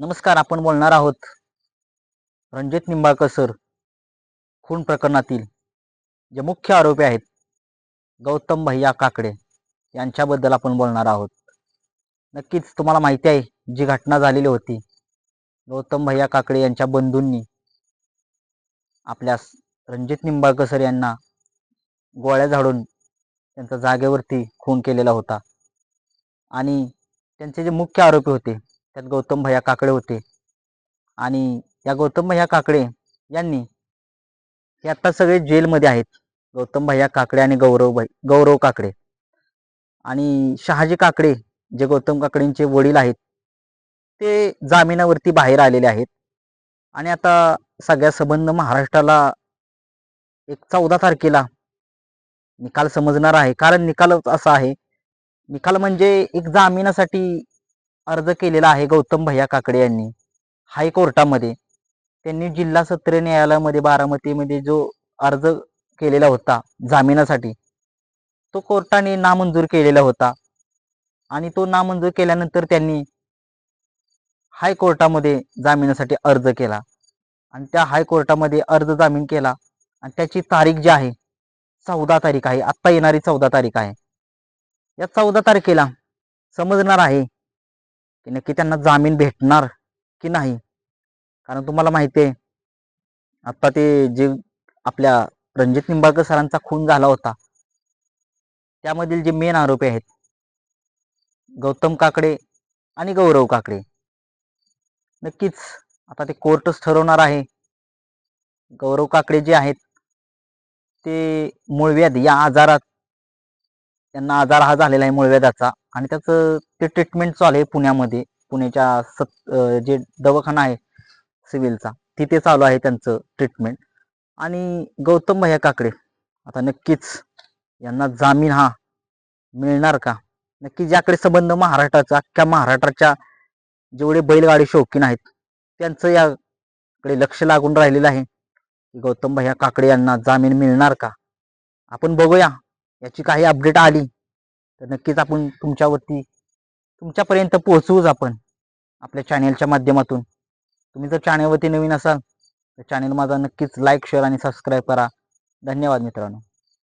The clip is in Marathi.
नमस्कार आपण बोलणार आहोत रणजित निंबाळकर सर खून प्रकरणातील जे मुख्य आरोपी आहेत गौतम भैया काकडे यांच्याबद्दल आपण बोलणार आहोत. नक्कीच तुम्हाला माहिती आहे जी घटना झालेली होती गौतम भैया काकडे यांच्या बंधूंनी आपल्या रणजित निंबाळकर सर यांना गोळ्या झाडून त्यांचा जागेवरती खून केलेला होता. आणि त्यांचे जे मुख्य आरोपी होते त्यात गौतम भैया काकडे होते. आणि या गौतम भैया काकडे यांनी हे आत्ता सगळे जेलमध्ये आहेत. गौतम भैया काकडे आणि गौरव भाई गौरव काकडे. आणि शहाजी काकडे जे गौतम काकडेंचे वडील आहेत ते जामिनावरती बाहेर आलेले आहेत. आणि आता सगळ्या संबंध महाराष्ट्राला एक चौदा तारखेला निकाल समजणार आहे. कारण निकालच असा आहे. निकाल म्हणजे एक जामिनासाठी अर्ज केलेला आहे गौतम भैया काकडे यांनी हायकोर्टामध्ये. त्यांनी जिल्हा सत्र न्यायालयामध्ये बारामतीमध्ये जो अर्ज केलेला होता जामिनासाठी तो कोर्टाने नामंजूर केलेला होता. आणि तो नामंजूर केल्यानंतर त्यांनी हायकोर्टामध्ये जामिनासाठी अर्ज केला. आणि त्या हायकोर्टामध्ये अर्ज जामीन केला. आणि त्याची तारीख जी आहे चौदा तारीख आहे. आत्ता येणारी चौदा तारीख आहे. या चौदा तारखेला समजणार आहे की नक्की त्यांना जामीन भेटणार की नाही? कारण तुम्हाला माहिती आहे आता ते जे आपल्या रणजित निंबाळकर सरांचा खून झाला होता त्यामधील जे मेन आरोपी आहेत गौतम काकडे आणि गौरव काकडे नक्कीच आता ते कोर्टच ठरवणार आहे. गौरव काकडे जे आहेत ते मूळव्याध या आजारात त्यांना आजार हा झालेला आहे मूळव्याधाचा. आणि त्याचं ते ट्रीटमेंट चालू आहे पुण्यामध्ये. पुण्याच्या सत जे दवाखाना आहे सिव्हिलचा तिथे चालू आहे त्यांचं ट्रीटमेंट आणि गौतम भैया काकडे आता नक्कीच यांना जामीन हा मिळणार का? नक्की ज्याकडे संबंध महाराष्ट्राचा अख्ख्या महाराष्ट्राच्या जेवढे बैलगाडी शौकीन आहेत त्यांचं याकडे लक्ष लागून राहिलेलं आहे. गौतम भैया काकडे यांना जामीन मिळणार का? आपण बघूया. याची काही अपडेट आली तर नक्कीच आपण तुमच्यावरती तुमच्यापर्यंत पोहोचवूच आपण आपल्या चॅनेलच्या माध्यमातून. तुम्ही जर चॅनेलवरती नवीन असाल तर चॅनेल माझा नक्कीच लाईक शेअर आणि सबस्क्राईब करा. धन्यवाद मित्रांनो.